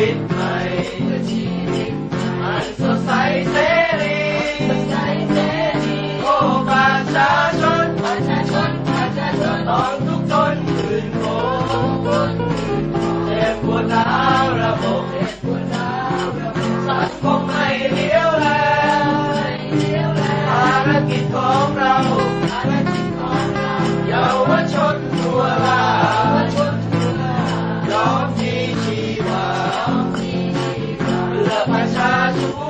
วิตใหม่อันสดใสเสรีโอ้ประชาชนต้องทุกคนคืนโคเจ็บปวดร้าวระบบสังคม เ